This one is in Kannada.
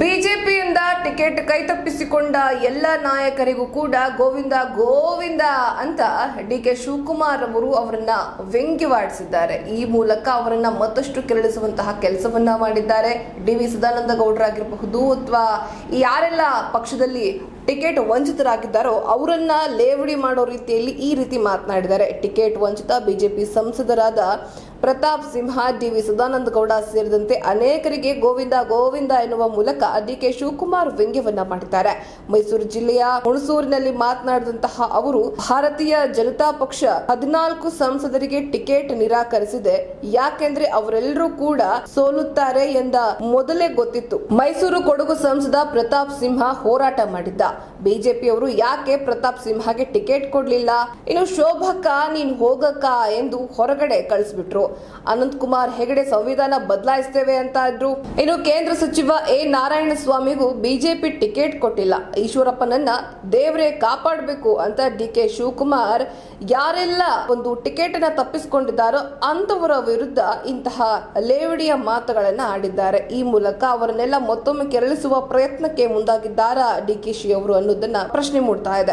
ಬಿಜೆಪಿಯಿಂದ ಟಿಕೆಟ್ ಕೈತಪ್ಪಿಸಿಕೊಂಡ ಎಲ್ಲ ನಾಯಕರಿಗೂ ಕೂಡ ಗೋವಿಂದ ಗೋವಿಂದ ಅಂತ ಡಿ ಕೆ ಶಿವಕುಮಾರ್ ಅವರು ಅವರನ್ನ ವ್ಯಂಗ್ಯವಾಡಿಸಿದ್ದಾರೆ. ಈ ಮೂಲಕ ಅವರನ್ನ ಮತ್ತಷ್ಟು ಕೆರಳಿಸುವಂತಹ ಕೆಲಸವನ್ನ ಮಾಡಿದ್ದಾರೆ. ಡಿ ವಿ ಸದಾನಂದ ಗೌಡರಾಗಿರಬಹುದು ಅಥವಾ ಯಾರೆಲ್ಲ ಪಕ್ಷದಲ್ಲಿ ಟಿಕೆಟ್ ವಂಚಿತರಾಗಿದ್ದಾರೋ ಅವರನ್ನ ಲೇವಡಿ ಮಾಡೋ ರೀತಿಯಲ್ಲಿ ಈ ರೀತಿ ಮಾತನಾಡಿದ್ದಾರೆ. ಟಿಕೆಟ್ ವಂಚಿತ ಬಿಜೆಪಿ ಸಂಸದರಾದ ಪ್ರತಾಪ್ ಸಿಂಹ, ಡಿ ವಿ ಸದಾನಂದ ಗೌಡ ಸೇರಿದಂತೆ ಅನೇಕರಿಗೆ ಗೋವಿಂದ ಗೋವಿಂದ ಎನ್ನುವ ಮೂಲಕ ಡಿ ಕೆ ಶಿವಕುಮಾರ್ ವ್ಯಂಗ್ಯವನ್ನ ಮಾಡಿದ್ದಾರೆ. ಮೈಸೂರು ಜಿಲ್ಲೆಯ ಹುಣಸೂರಿನಲ್ಲಿ ಮಾತನಾಡಿದಂತಹ ಅವರು, ಭಾರತೀಯ ಜನತಾ ಪಕ್ಷ ಹದಿನಾಲ್ಕು ಸಂಸದರಿಗೆ ಟಿಕೆಟ್ ನಿರಾಕರಿಸಿದೆ. ಯಾಕೆಂದ್ರೆ ಅವರೆಲ್ಲರೂ ಕೂಡ ಸೋಲುತ್ತಾರೆ ಎಂದ ಮೊದಲೇ ಗೊತ್ತಿತ್ತು. ಮೈಸೂರು ಕೊಡಗು ಸಂಸದ ಪ್ರತಾಪ್ ಸಿಂಹ ಹೋರಾಟ ಮಾಡಿದ್ದ. ಬಿಜೆಪಿಯವರು ಯಾಕೆ ಪ್ರತಾಪ್ ಸಿಂಹಗೆ ಟಿಕೆಟ್ ಕೊಡ್ಲಿಲ್ಲ? ಇನ್ನು ಶೋಭಕ್ಕ ನೀನ್ ಹೋಗಕ್ಕ ಎಂದು ಹೊರಗಡೆ ಕಳಿಸ್ಬಿಟ್ರು. ಅನಂತ್ ಕುಮಾರ್ ಹೆಗಡೆ ಸಂವಿಧಾನ ಬದಲಾಯಿಸ್ತೇವೆ ಅಂತ ಇದ್ರು ಇನ್ನು ಕೇಂದ್ರ ಸಚಿವ ಎ. ನಾರಾಯಣ ಸ್ವಾಮಿಗೂ ಬಿಜೆಪಿ ಟಿಕೆಟ್ ಕೊಟ್ಟಿಲ್ಲ. ಈಶ್ವರಪ್ಪನನ್ನ ದೇವರೇ ಕಾಪಾಡಬೇಕು ಅಂತ ಡಿ. ಕೆ. ಶಿವಕುಮಾರ್ ಯಾರೆಲ್ಲ ಒಂದು ಟಿಕೆಟ್ ಅನ್ನ ತಪ್ಪಿಸಿಕೊಂಡಿದ್ದಾರೋ ಅಂತವರ ವಿರುದ್ಧ ಇಂತಹ ಲೇವಡಿಯ ಮಾತುಗಳನ್ನ ಆಡಿದ್ದಾರೆ. ಈ ಮೂಲಕ ಅವರನ್ನೆಲ್ಲ ಮತ್ತೊಮ್ಮೆ ಕೆರಳಿಸುವ ಪ್ರಯತ್ನಕ್ಕೆ ಮುಂದಾಗಿದ್ದಾರಾ ಡಿ. ಕೆ. ಶಿ ಅವರು ಅನ್ನೋದನ್ನ ಪ್ರಶ್ನೆ ಮೂಡ್ತಾ ಇದೆ.